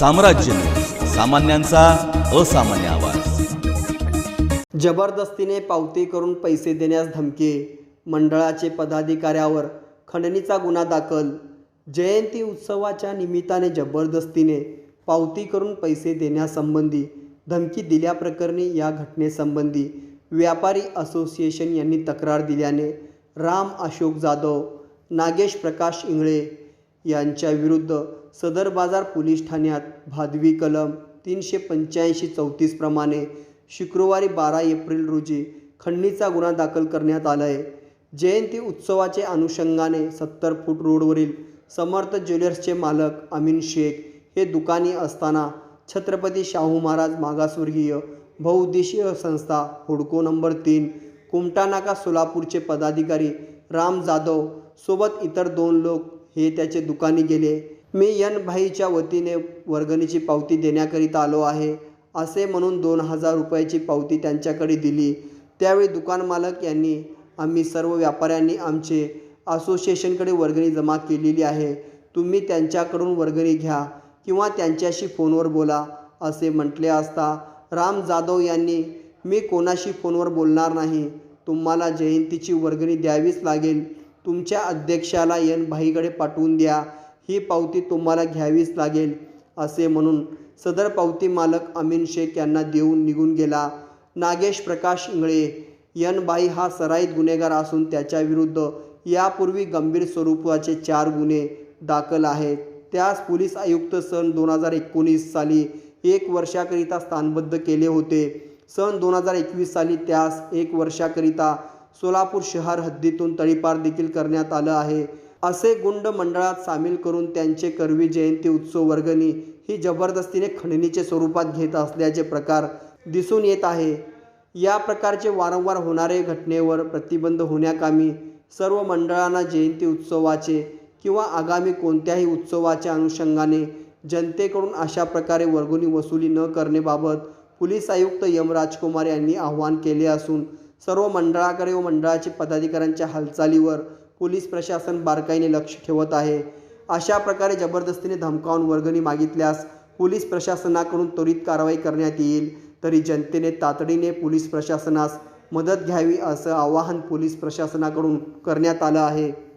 साम्राज्य. सामान्यांचा असामान्य आवाज. जबरदस्तीने पावती करून पैसे देण्यास धमकी मंडळाचे पदाधिकाऱ्यावर खंडणीचा गुन्हा दाखल. जयंती उत्सवाच्या निमित्ताने जबरदस्तीने पावती करून पैसे देण्यासंबंधी धमकी दिल्याप्रकरणी या घटनेसंबंधी व्यापारी असोसिएशन यांनी तक्रार दिल्याने राम अशोक जाधव नागेश प्रकाश इंगळे यांच्याविरुद्ध सदर बाजार पोलीस ठाण्यात भादवी कलम तीनशे पंच्याऐंशी चौतीसप्रमाणे शुक्रवारी बारा एप्रिल रोजी खंडणीचा गुन्हा दाखल करण्यात आला आहे जयंती उत्सवाचे अनुषंगाने सत्तर फूट रोडवरील समर्थ ज्वेलर्सचे मालक अमीन शेख हे दुकानी असताना छत्रपती शाहू महाराज मागासवर्गीय बहुउद्देशीय संस्था हुडको नंबर तीन कुमटा नाका सोलापूरचे पदाधिकारी राम जाधव सोबत इतर दोन लोक हे त्याचे दुकानी गेले. मी यन भाईच्या वतीने वर्गणीची पावती देण्याकरिता आलो आहे असे म्हणून दोन हजार रुपयाची पावती त्यांच्याकडे दिली. त्यावेळी दुकान मालक यांनी आम्ही सर्व व्यापाऱ्यांनी आमचे असोसिएशनकडे वर्गणी जमा केलेली आहे. तुम्ही त्यांच्याकडून वर्गणी घ्या किंवा त्यांच्याशी फोनवर बोला असे म्हटले असता राम जाधव यांनी मी कोणाशी फोनवर बोलणार नाही. तुम्हाला जयंतीची वर्गणी द्यावीच लागेल. तुमच्या अध्यक्षाला यन भाईकडे पाठवून द्या. ही पावती तुम्हाला घ्यावीच लागेल असे म्हणून सदर पावती मालक अमीन शेख यांना देऊन निघून गेला. नागेश प्रकाश इंगळे यन बाई हा सराईत गुन्हेगार असून त्याच्याविरुद्ध यापूर्वी गंभीर स्वरूपाचे चार गुन्हे दाखल आहेत. त्यास पोलीस आयुक्त सन दोन हजार एकोणीस साली एक वर्षाकरिता स्थानबद्ध केले होते. सन दोन हजार एकवीस साली त्यास एक वर्षाकरिता सोलापूर शहर हद्दीतून तळीपार देखील करण्यात आलं आहे. असे गुंड मंडळात सामील करून त्यांचे करवी जयंती उत्सव वर्गणी ही जबरदस्तीने खंडणीचे स्वरूपात घेत असल्याचे प्रकार दिसून येत आहे. या प्रकारचे वारंवार होणारे घटनेवर प्रतिबंध होण्याकामी सर्व मंडळांना जयंती उत्सवाचे किंवा आगामी कोणत्याही उत्सवाच्या अनुषंगाने जनतेकडून अशा प्रकारे वर्गणी वसुली न करण्याबाबत पोलीस आयुक्त यम राजकुमार यांनी आवाहन केले असून सर्व मंडळाकडे व मंडळाचे पदाधिकाऱ्यांच्या हालचालीवर पोलीस प्रशासन बारकाईने लक्ष ठेवत आहे. अशा प्रकारे जबरदस्तीने धमकावून वर्गणी मागितल्यास पोलीस प्रशासनाकडून त्वरित कारवाई करण्यात येईल. तरी जनतेने तातडीने पोलीस प्रशासनास मदत घ्यावी असं आवाहन पोलीस प्रशासनाकडून करण्यात आलं आहे.